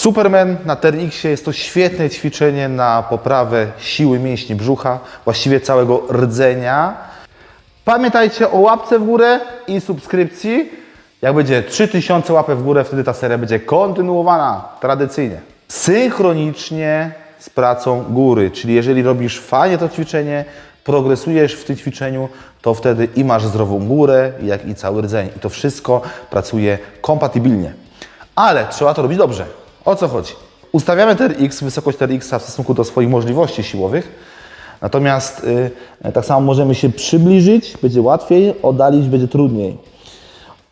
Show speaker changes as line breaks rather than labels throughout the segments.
Superman na TRX-ie jest to świetne ćwiczenie na poprawę siły mięśni brzucha, właściwie całego rdzenia. Pamiętajcie o łapce w górę i subskrypcji. Jak będzie 3000 łapek w górę, wtedy ta seria będzie kontynuowana tradycyjnie. Synchronicznie z pracą góry, czyli jeżeli robisz fajnie to ćwiczenie, progresujesz w tym ćwiczeniu, to wtedy i masz zdrową górę, jak i cały rdzeń. I to wszystko pracuje kompatybilnie. Ale trzeba to robić dobrze. O co chodzi? Ustawiamy TRX, wysokość TRX w stosunku do swoich możliwości siłowych. Natomiast y, tak samo możemy się przybliżyć, będzie łatwiej, oddalić będzie trudniej.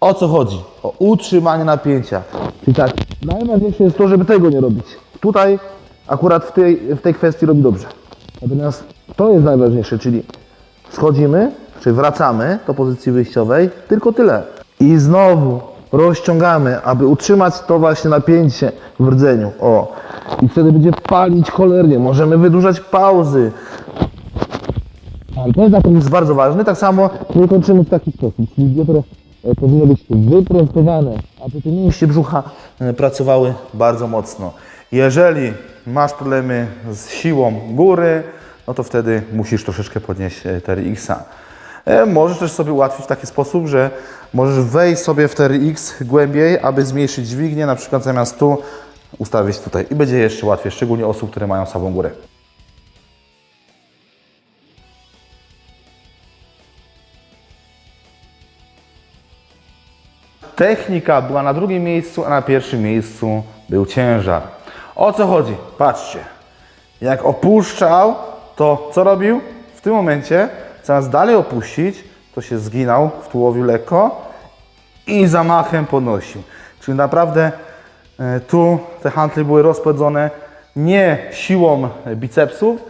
O co chodzi? O utrzymanie napięcia. Czyli tak, najważniejsze jest to, żeby tego nie robić. Tutaj akurat w tej, w tej kwestii robi dobrze. Natomiast to jest najważniejsze, czyli schodzimy, czy wracamy do pozycji wyjściowej, tylko tyle. I znowu rozciągamy, aby utrzymać to właśnie napięcie w rdzeniu. O. I wtedy będzie palić cholernie. Możemy wydłużać pauzy. Ale ten zakres jest bardzo ważny. Tak samo my kończymy w taki sposób. Czyli biodro e, powinno być wyprostowane, aby te mięśnie brzucha e, pracowały bardzo mocno. Jeżeli masz problemy z siłą góry, no to wtedy musisz troszeczkę podnieść e, TRX-a. E, Możesz też sobie ułatwić w taki sposób, że możesz wejść sobie w TRX głębiej, aby zmniejszyć dźwignię, na przykład zamiast tu ustawić tutaj i będzie jeszcze łatwiej, szczególnie osób, które mają słabą górę. Technika była na drugim miejscu, a na pierwszym miejscu był ciężar. O co chodzi? Patrzcie. Jak opuszczał, to co robił? W tym momencie, zamiast dalej opuścić, to się zginał w tułowiu lekko i zamachem podnosił. Czyli naprawdę e, tu te handle były rozpędzone nie siłą bicepsów,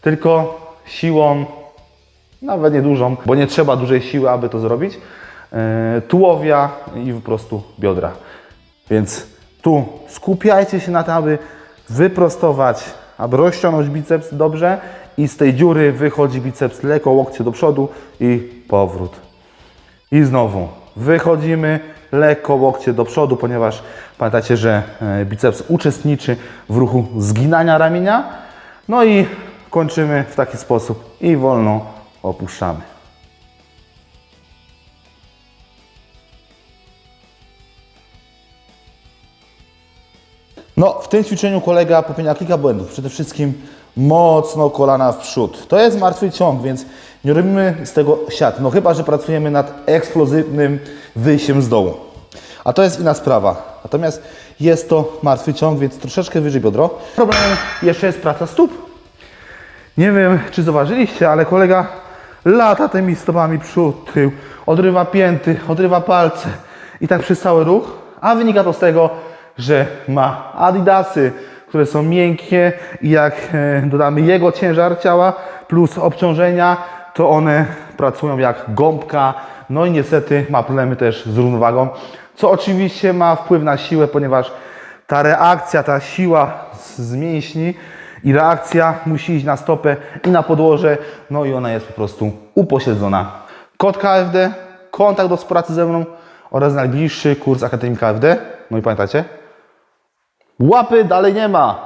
tylko siłą nawet niedużą, bo nie trzeba dużej siły, aby to zrobić, e, tułowia i po prostu biodra. Więc tu skupiajcie się na tym, aby wyprostować, aby rozciągnąć biceps dobrze i z tej dziury wychodzi biceps lekko, łokcie do przodu i powrót. I znowu wychodzimy lekko łokcie do przodu, ponieważ pamiętacie, że e, biceps uczestniczy w ruchu zginania ramienia. No i kończymy w taki sposób i wolno opuszczamy. No, w tym ćwiczeniu kolega popełnia kilka błędów. Przede wszystkim mocno kolana w przód. To jest martwy ciąg, więc nie robimy z tego siat. No chyba, że pracujemy nad eksplozywnym wyjściem z dołu. A to jest inna sprawa. Natomiast jest to martwy ciąg, więc troszeczkę wyżej biodro. Problemem jeszcze jest praca stóp. Nie wiem, czy zauważyliście, ale kolega lata tymi stopami przód, tył, odrywa pięty, odrywa palce i tak przez cały ruch, a wynika to z tego, że ma adidasy, które są miękkie i jak e, dodamy jego ciężar ciała plus obciążenia, to one pracują jak gąbka, no i niestety ma problemy też z równowagą, co oczywiście ma wpływ na siłę, ponieważ ta reakcja, ta siła z- mięśni i reakcja musi iść na stopę i na podłoże, no i ona jest po prostu upośledzona. Kod KFD, kontakt do współpracy ze mną oraz najbliższy kurs Akademii KFD. No i pamiętacie? Łapy dalej nie ma.